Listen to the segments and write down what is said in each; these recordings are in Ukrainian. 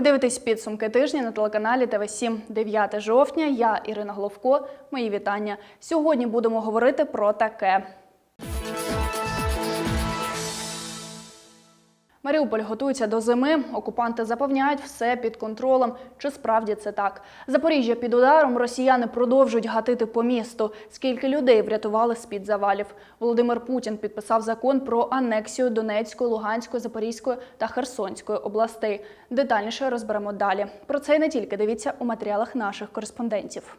Ви дивитесь підсумки тижня на телеканалі ТВ 7 9 жовтня. Я Ірина Головко. Мої вітання. Сьогодні будемо говорити про таке. Маріуполь готується до зими. Окупанти запевняють, все під контролем. Чи справді це так? Запоріжжя під ударом. Росіяни продовжують гатити по місту. Скільки людей врятували з-під завалів? Володимир Путін підписав закон про анексію Донецької, Луганської, Запорізької та Херсонської областей. Детальніше розберемо далі. Про це і не тільки дивіться у матеріалах наших кореспондентів.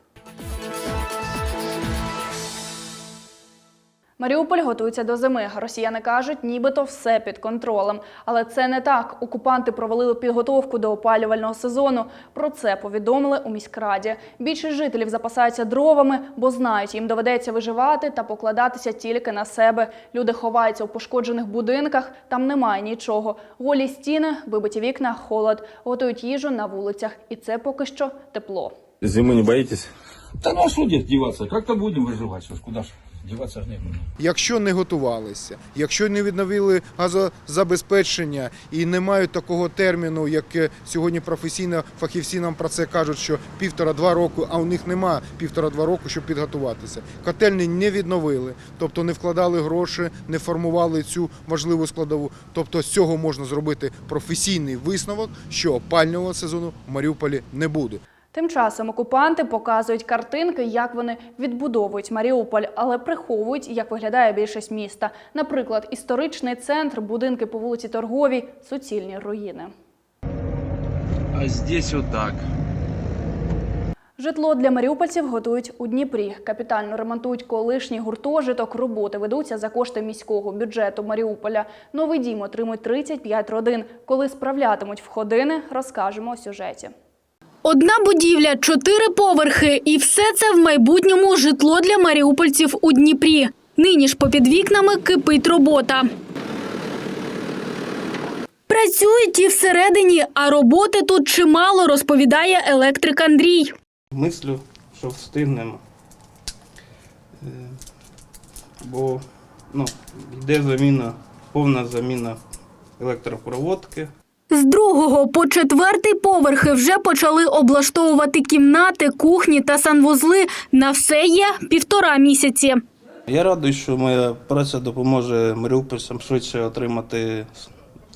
Маріуполь готується до зими. Росіяни кажуть, нібито все під контролем. Але це не так. Окупанти провалили підготовку до опалювального сезону. Про це повідомили у міськраді. Більшість жителів запасаються дровами, бо знають, їм доведеться виживати та покладатися тільки на себе. Люди ховаються у пошкоджених будинках, там немає нічого. Голі стіни, вибиті вікна, холод. Готують їжу на вулицях. І це поки що тепло. Зимы не боитесь? Да ну а что здесь деваться? Как-то будем выживать, что ж, куда ж деваться ж не будем. Якщо не готувалися, якщо не відновили газозабезпечення і не мають такого терміну, як е, сьогодні професійно фахівці нам про це кажуть, що півтора-два року, а у них нема півтора-два року, щоб підготуватися. Котельні не відновили, тобто не вкладали гроші, не формували цю важливу складову. Тобто з цього можна зробити професійний висновок, що опального сезону в Маріуполі не буде. Тим часом окупанти показують картинки, як вони відбудовують Маріуполь, але приховують, як виглядає більшість міста. Наприклад, історичний центр, будинки по вулиці Торговій, суцільні руїни. А здесь вот так. Житло для маріупольців готують у Дніпрі. Капітально ремонтують колишній гуртожиток. Роботи ведуться за кошти міського бюджету Маріуполя. Новий дім отримують 35 родин. Коли справлятимуть входини, розкажемо у сюжеті. Одна будівля, чотири поверхи, і все це в майбутньому житло для маріупольців у Дніпрі. Нині ж попід вікнами кипить робота. Працюють і всередині, а роботи тут чимало, розповідає електрик Андрій. Мислю, що встигнемо. Е, Бо ну, йде заміна, повна заміна електропроводки. З другого по четвертий поверхи вже почали облаштовувати кімнати, кухні та санвузли. На все є півтора місяці. Я радий, що моя праця допоможе маріупольцям швидше отримати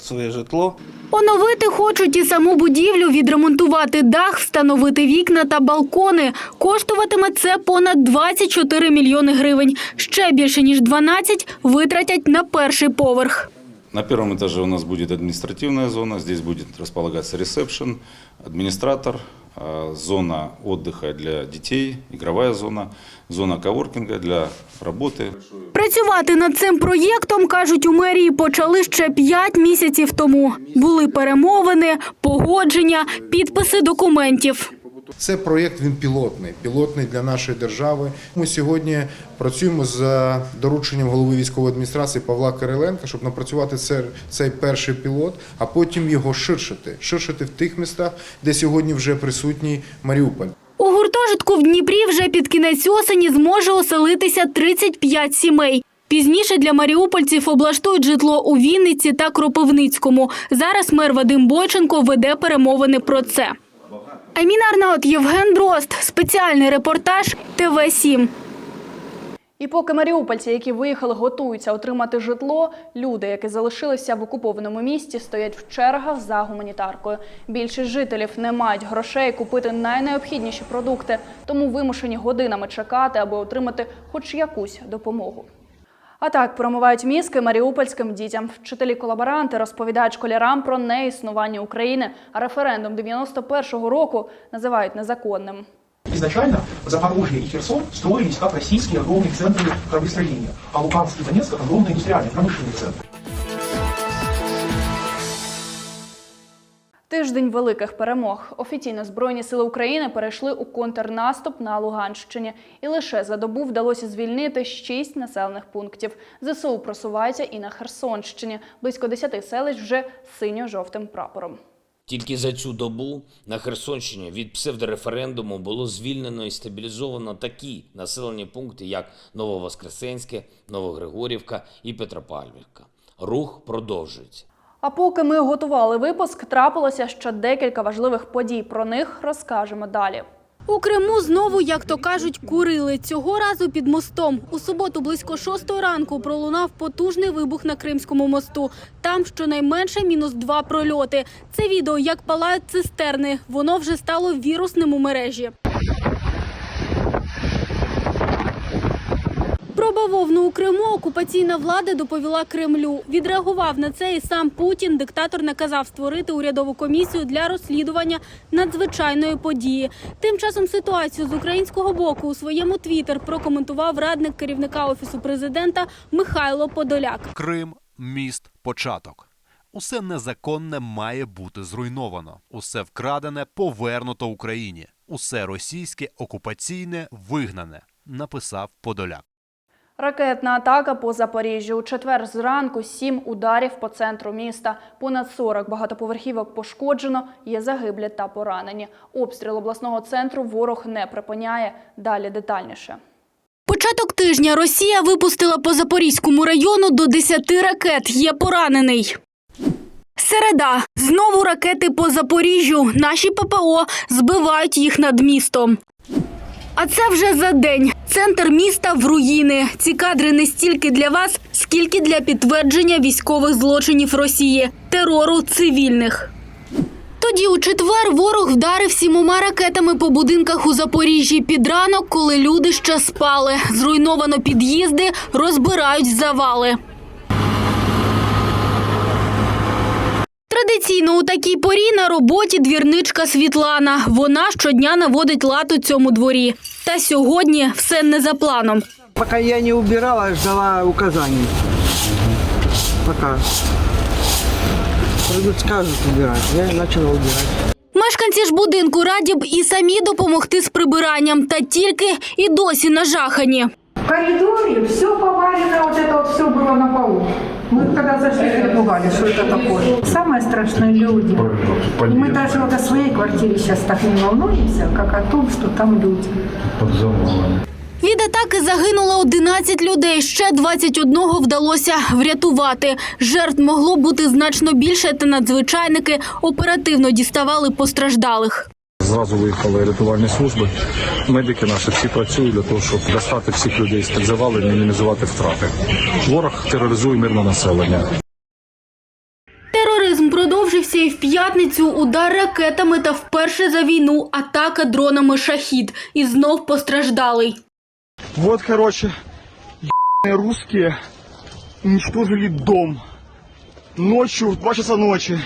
своє житло. Оновити хочуть і саму будівлю, відремонтувати дах, встановити вікна та балкони. Коштуватиме це понад 24 мільйони гривень. Ще більше ніж 12 витратять на перший поверх. На первом этаже у нас будет административная зона, здесь будет располагаться ресепшн, администратор, а, зона отдыха для детей, игровая зона, зона коворкинга для работы. Працювати над цим проєктом, кажуть у мерії, почали ще 5 місяців тому. Були перемовини, погодження, підписи документів. Це проєкт він пілотний, пілотний для нашої держави. Ми сьогодні працюємо за дорученням голови військової адміністрації Павла Кириленка, щоб напрацювати це- цей перший пілот, а потім його ширшити, ширшити в тих містах, де сьогодні вже присутній Маріуполь. У гуртожитку в Дніпрі вже під кінець осені зможе оселитися 35 сімей. Пізніше для маріупольців облаштують житло у Вінниці та Кропивницькому. Зараз мер Вадим Бойченко веде перемовини про це. Аміна Арнаут, Євген Дрозд. Спеціальний репортаж ТВ 7 І поки маріупольці, які виїхали, готуються отримати житло, люди, які залишилися в окупованому місті, стоять в чергах за гуманітаркою. Більшість жителів не мають грошей купити найнеобхідніші продукти, тому вимушені годинами чекати, аби отримати хоч якусь допомогу. А так промивають мізки маріупольським дітям. Вчителі-колаборанти розповідають школярам про неіснування України, а референдум 91-го року називають незаконним. Изначально Запорожье и Херсон строились как российские огромные центры кораблестроения, а Луганск и Донецк как огромные индустриальные промышленные центры. Тиждень великих перемог. Офіційно Збройні сили України перейшли у контрнаступ на Луганщині. І лише за добу вдалося звільнити шість населених пунктів. ЗСУ просуваються і на Херсонщині. Близько 10 селищ вже синьо-жовтим прапором. Тільки за цю добу на Херсонщині від псевдореферендуму було звільнено і стабілізовано такі населені пункти, як Нововоскресенське, Новогригорівка і Петропавлівка. Рух продовжується. А поки ми готували випуск, трапилося ще декілька важливих подій. Про них розкажемо далі. У Криму знову, як то кажуть, курили. Цього разу під мостом. У суботу близько шостої ранку пролунав потужний вибух на Кримському мосту. Там щонайменше мінус два прольоти. Це відео, як палають цистерни. Воно вже стало вірусним у мережі. Про бавовну у Криму окупаційна влада доповіла Кремлю. Відреагував на це і сам Путін. Диктатор наказав створити урядову комісію для розслідування надзвичайної події. Тим часом ситуацію з українського боку у своєму твіттер прокоментував радник керівника офісу президента Михайло Подоляк. Крим міст початок. Усе незаконне має бути зруйновано. Усе вкрадене повернуто Україні. Усе російське окупаційне вигнане. Написав Подоляк. Ракетна атака по Запоріжжю. У четвер зранку сім ударів по центру міста. Понад 40 багатоповерхівок пошкоджено, є загиблі та поранені. Обстріл обласного центру ворог не припиняє. Далі детальніше. Початок тижня Росія випустила по Запорізькому району до 10 ракет. Є поранений. Середа. Знову ракети по Запоріжжю. Наші ППО збивають їх над містом. А це вже за день. Центр міста в руїни. Ці кадри не стільки для вас, скільки для підтвердження військових злочинів Росії, терору цивільних. Тоді у четвер ворог вдарив сімома ракетами по будинках у Запоріжжі під ранок, коли люди ще спали. Зруйновано під'їзди, розбирають завали. Традиційно у такій порі на роботі двірничка Світлана. Вона щодня наводить лад у цьому дворі. Та сьогодні все не за планом. Пока я не убирала, ждала указаний. Пока. Придут, скажут убирать. Я начала убирать. Мешканці ж будинку раді б і самі допомогти з прибиранням, та тільки і досі нажахані. В коридоре все повалено, вот это вот все было на полу. Мы когда зашли, напугали, что это такое. Самое страшное люди. И мы даже вот о своей квартире сейчас так не волнуемся, как о том, что там люди. Від атаки загинуло 11 людей, ще 21 вдалося врятувати. Жертв могло бути значно більше, та надзвичайники оперативно діставали постраждалих. Зразу виїхали рятувальні служби. Медики наші всі працюють для того, щоб достати всіх людей з і мінімізувати втрати. Ворог тероризує мирне населення. Тероризм продовжився і в п'ятницю удар ракетами та вперше за війну атака дронами «Шахід». І знов постраждалий. Вот, короче, русские уничтожили дом. Ночью, в 2 часа ночи.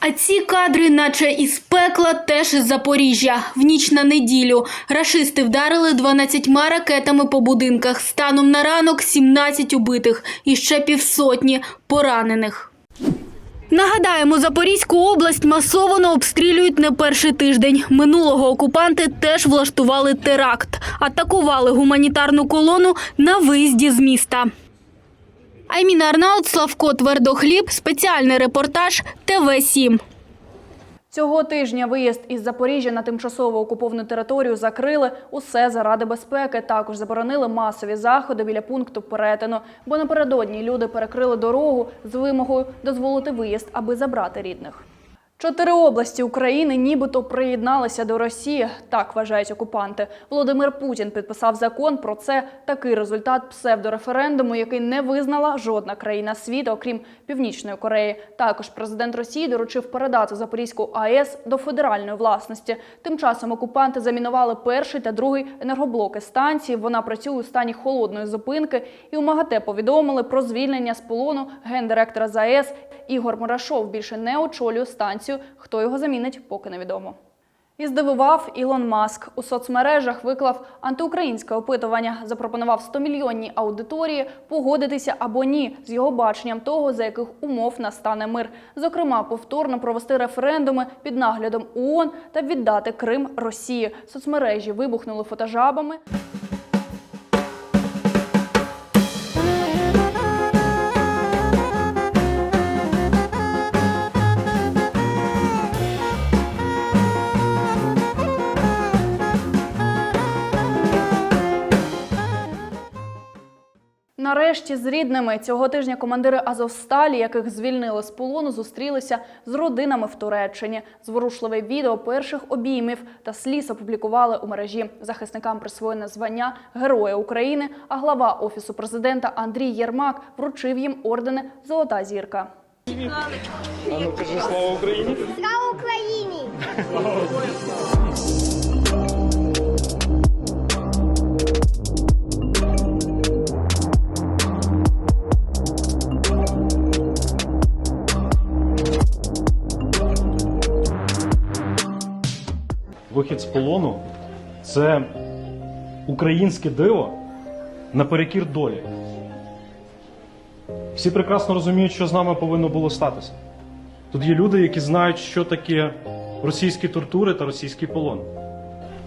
А ці кадри, наче із пекла, теж із Запоріжжя. В ніч на неділю рашисти вдарили 12 ракетами по будинках. Станом на ранок 17 убитих і ще півсотні поранених. Нагадаємо, Запорізьку область масово обстрілюють не перший тиждень. Минулого окупанти теж влаштували теракт, атакували гуманітарну колону на виїзді з міста. Айміна Арнаут, Славко Твердохліб, спеціальний репортаж ТВ 7 Цього тижня виїзд із Запоріжжя на тимчасово окуповану територію закрили усе заради безпеки. Також заборонили масові заходи біля пункту перетину, бо напередодні люди перекрили дорогу з вимогою дозволити виїзд, аби забрати рідних. Чотири області України нібито приєдналися до Росії, так вважають окупанти. Володимир Путін підписав закон про це. Такий результат псевдореферендуму, який не визнала жодна країна світу, окрім Північної Кореї. Також президент Росії доручив передати Запорізьку АЕС до федеральної власності. Тим часом окупанти замінували перший та другий енергоблоки станції. Вона працює у стані холодної зупинки. І у МАГАТЕ повідомили про звільнення з полону гендиректора ЗАЕС Ігор Мурашов більше не очолює станцію. Хто його замінить, поки невідомо. І здивував Ілон Маск. У соцмережах виклав антиукраїнське опитування, запропонував 100-мільйонній аудиторії погодитися або ні з його баченням того, за яких умов настане мир. Зокрема, повторно провести референдуми під наглядом ООН та віддати Крим Росії. Соцмережі вибухнули фотожабами. Нарешті з рідними цього тижня командири Азовсталі, яких звільнили з полону, зустрілися з родинами в Туреччині. Зворушливе відео перших обіймів та сліз опублікували у мережі. Захисникам присвоєне звання Героя України. А глава офісу президента Андрій Єрмак вручив їм ордени Золота зірка. Слава Україні! Вихід з полону це українське диво наперекір долі. Всі прекрасно розуміють, що з нами повинно було статися. Тут є люди, які знають, що таке російські тортури та російський полон.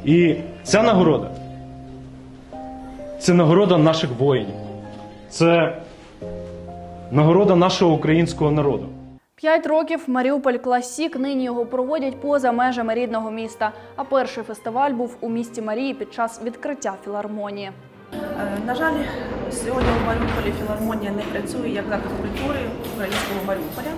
І ця нагорода це нагорода наших воїнів. Це нагорода нашого українського народу. П'ять років Маріуполь Класік. Нині його проводять поза межами рідного міста. А перший фестиваль був у місті Марії під час відкриття філармонії. Е, На жаль, сьогодні у Маріуполі філармонія не працює як заклад культури українського Маріуполя.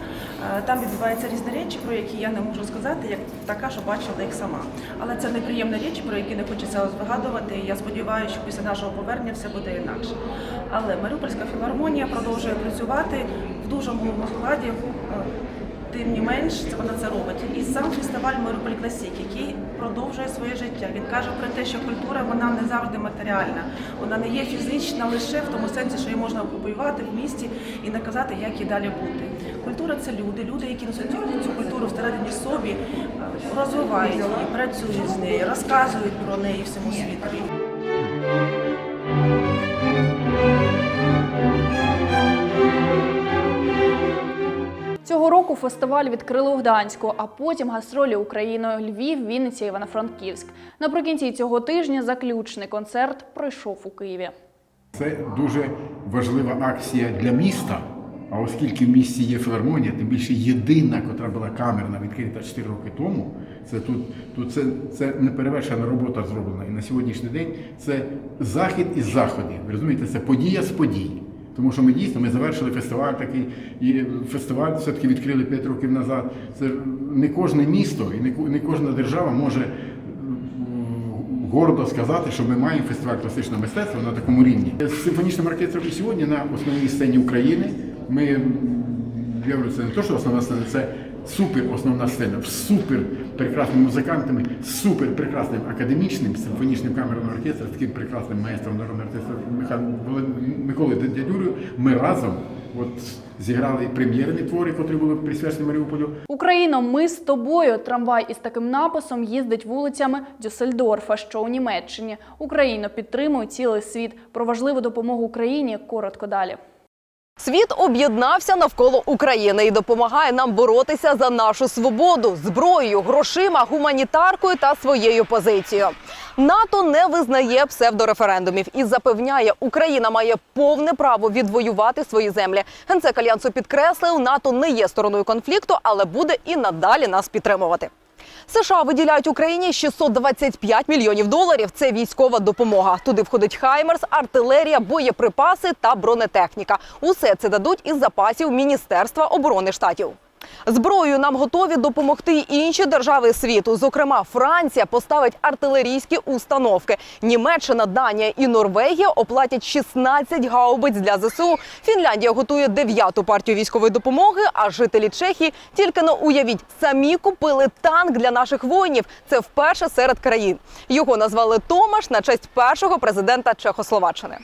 Е, Там відбуваються різні речі, про які я не можу сказати, як така, що бачила їх сама. Але це неприємні речі, про які не хочеться згадувати. Я сподіваюся, що після нашого повернення все буде інакше. Але Маріупольська філармонія продовжує працювати в дуже малому складі. Тим не менш, це вона це робить. І сам фестиваль Маріуполь Класік, який продовжує своє життя. Він каже про те, що культура вона не завжди матеріальна, вона не є фізична лише в тому сенсі, що її можна купувати в місті і наказати, як їй далі бути. Культура це люди, люди, які несуть цю культуру всередині собі, розвивають її, працюють з нею, розказують про неї всьому світу. Цього року фестиваль відкрили у Гданську, а потім гастролі Україною Львів, Вінниця, Івано-Франківськ. Наприкінці цього тижня заключний концерт пройшов у Києві. Це дуже важлива акція для міста. А оскільки в місті є філармонія, тим більше єдина, котра була камерна, відкрита 4 роки тому, це тут, тут це, це неперевершена робота зроблена. І на сьогоднішній день це захід із заходів. Ви розумієте, це подія з подій. Тому що ми дійсно ми завершили фестиваль такий, і фестиваль все-таки відкрили 5 років назад. Це не кожне місто і не кожна держава може м, гордо сказати, що ми маємо фестиваль класичного мистецтва на такому рівні. З симфонічним оркестром сьогодні на основній сцені України. Ми я це не те, що основна сцена, це супер основна сцена, супер прекрасними музикантами, супер прекрасним академічним симфонічним камерним оркестром, таким прекрасним маестром народного оркестру Миколою Дядюрою. Ми разом от зіграли прем'єрні твори, котрі були присвячені Маріуполю. Україно, ми з тобою. Трамвай із таким написом їздить вулицями Дюссельдорфа, що у Німеччині. Україно підтримує цілий світ. Про важливу допомогу Україні коротко далі. Світ об'єднався навколо України і допомагає нам боротися за нашу свободу зброєю, грошима, гуманітаркою та своєю позицією. НАТО не визнає псевдореферендумів і запевняє, Україна має повне право відвоювати свої землі. Генсек альянсу підкреслив, НАТО не є стороною конфлікту, але буде і надалі нас підтримувати. США виділяють Україні 625 мільйонів доларів. Це військова допомога. Туди входить Хаймерс, артилерія, боєприпаси та бронетехніка. Усе це дадуть із запасів Міністерства оборони штатів. Зброєю нам готові допомогти інші держави світу. Зокрема, Франція поставить артилерійські установки. Німеччина, Данія і Норвегія оплатять 16 гаубиць для ЗСУ. Фінляндія готує дев'яту партію військової допомоги. А жителі Чехії тільки но уявіть, самі купили танк для наших воїнів. Це вперше серед країн. Його назвали Томаш на честь першого президента Чехословаччини.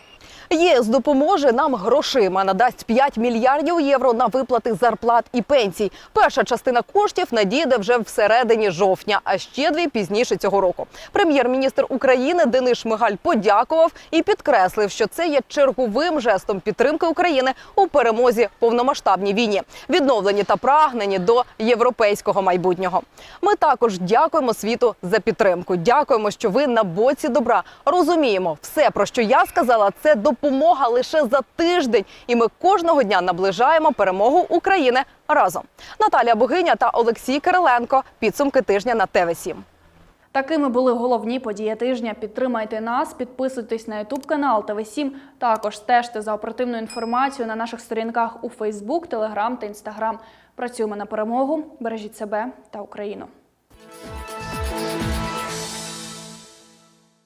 ЄС допоможе нам грошима, надасть 5 мільярдів євро на виплати зарплат і пенсій. Перша частина коштів надійде вже всередині жовтня, а ще дві пізніше цього року. Прем'єр-міністр України Денис Шмигаль подякував і підкреслив, що це є черговим жестом підтримки України у перемозі повномасштабній війні, відновлені та прагнені до європейського майбутнього. Ми також дякуємо світу за підтримку. Дякуємо, що ви на боці добра. Розуміємо, все про що я сказала, це допомога лише за тиждень, і ми кожного дня наближаємо перемогу України разом. Наталія Богиня та Олексій Кириленко. Підсумки тижня на ТВ 7 Такими були головні події тижня. Підтримайте нас, підписуйтесь на Ютуб канал ТВ7. Також стежте за оперативною інформацією на наших сторінках у Фейсбук, Телеграм та Інстаграм. Працюємо на перемогу. Бережіть себе та Україну.